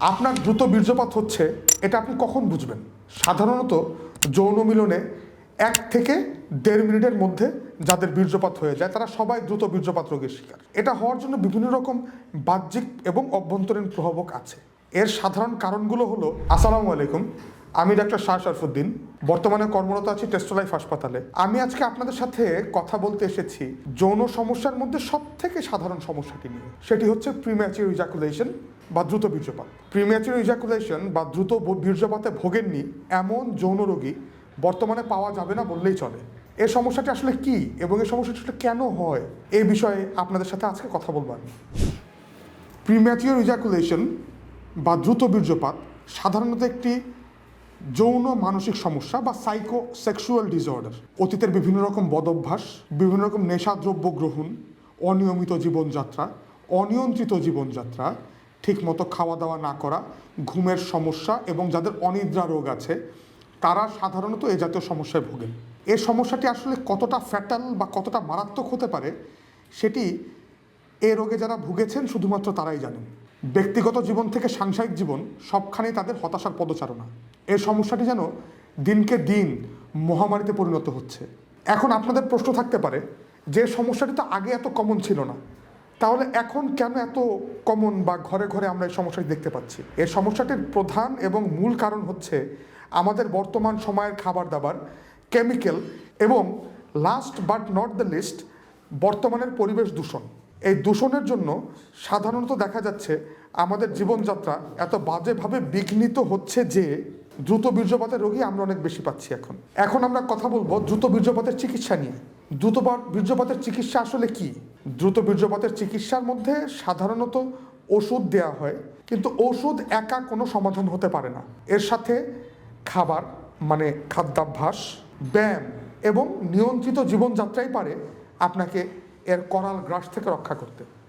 আপনার দ্রুত বীর্যপাত হচ্ছে, এটা আপনি কখন বুঝবেন? সাধারণত যৌন মিলনে এক থেকে দেড় মিনিটের মধ্যে যাদের বীর্যপাত হয়ে যায়, তারা সবাই দ্রুত বীর্যপাত রোগের শিকার। এটা হওয়ার জন্য বিভিন্ন রকম বাহ্যিক এবং অভ্যন্তরীণ প্রভাবক আছে। এর সাধারণ কারণগুলো হলো, আসসালামু আলাইকুম আমি ডাক্তার শাহ শরফুদ্দিন। বর্তমানে কর্মরত আছি টেস্টোলাইফ হাসপাতালে। আমি আজকে আপনাদের সাথে কথা বলতে এসেছি যৌন সমস্যার মধ্যে সব থেকে সাধারণ সমস্যাটি নিয়ে। সেটি হচ্ছে প্রিম্যাচিউর ইজাকুলেশন বা দ্রুত বীর্যপাত। প্রিম্যাচিউর ইজাকুলেশন বা দ্রুত বীর্যপাতে ভোগেননি এমন যৌন রোগী বর্তমানে পাওয়া যাবে না বললেই চলে। এ সমস্যাটি আসলে কি এবং এই সমস্যাটি আসলে কেন হয়? এই বিষয়ে আপনাদের সাথে আজকে কথা বলব আমি। প্রিম্যাচিওর ইজাকুলেশন বা দ্রুত বীর্যপাত সাধারণত একটি যৌন মানসিক সমস্যা বা সাইকো সেক্সুয়াল ডিসঅর্ডার অতীতের বিভিন্ন রকম বদভ্যাস, বিভিন্ন রকম নেশাদ্রব্য গ্রহণ, অনিয়মিত জীবনযাত্রা, অনিয়ন্ত্রিত জীবনযাত্রা, ঠিকমতো খাওয়া দাওয়া না করা, ঘুমের সমস্যা এবং যাদের অনিদ্রা রোগ আছে, তারা সাধারণত এ জাতীয় সমস্যায় ভোগেন। এই সমস্যাটি আসলে কতটা ফ্যাটাল বা কতটা মারাত্মক হতে পারে, সেটি এ রোগে যারা ভুগেছেন শুধুমাত্র তারাই জানেন। ব্যক্তিগত জীবন থেকে সাংসারিক জীবন সবখানেই তাদের হতাশার পদচারণা। এই সমস্যাটি যেন দিনকে দিন মহামারীতে পরিণত হচ্ছে। এখন আপনাদের প্রশ্ন থাকতে পারে, যে সমস্যাটি তো আগে এত কমন ছিল না, তাহলে এখন কেন এত কমন বা ঘরে ঘরে আমরা এই সমস্যাটি দেখতে পাচ্ছি? এই সমস্যাটির প্রধান এবং মূল কারণ হচ্ছে আমাদের বর্তমান সময়ের খাবার দাবার কেমিক্যাল এবং last but not the least বর্তমানের পরিবেশ দূষণ। এই দূষণের জন্য সাধারণত দেখা যাচ্ছে আমাদের জীবনযাত্রা এত বাজেভাবে বিঘ্নিত হচ্ছে যে দ্রুত বীর্যপাতের রোগী আমরা অনেক বেশি পাচ্ছি এখন। এখন আমরা কথা বলব দ্রুত বীর্যপাতের চিকিৎসা নিয়ে। দ্রুত বীর্যপাতের চিকিৎসা আসলে কি? দ্রুত বীর্যপাতের চিকিৎসার মধ্যে সাধারণত ওষুধ দেওয়া হয়, কিন্তু ওষুধ একা কোনো সমাধান হতে পারে না। এর সাথে খাবার মানে খাদ্যাভ্যাস, ব্যায়াম এবং নিয়ন্ত্রিত জীবনযাত্রাই পারে আপনাকে এর করাল গ্রাস থেকে রক্ষা করতে।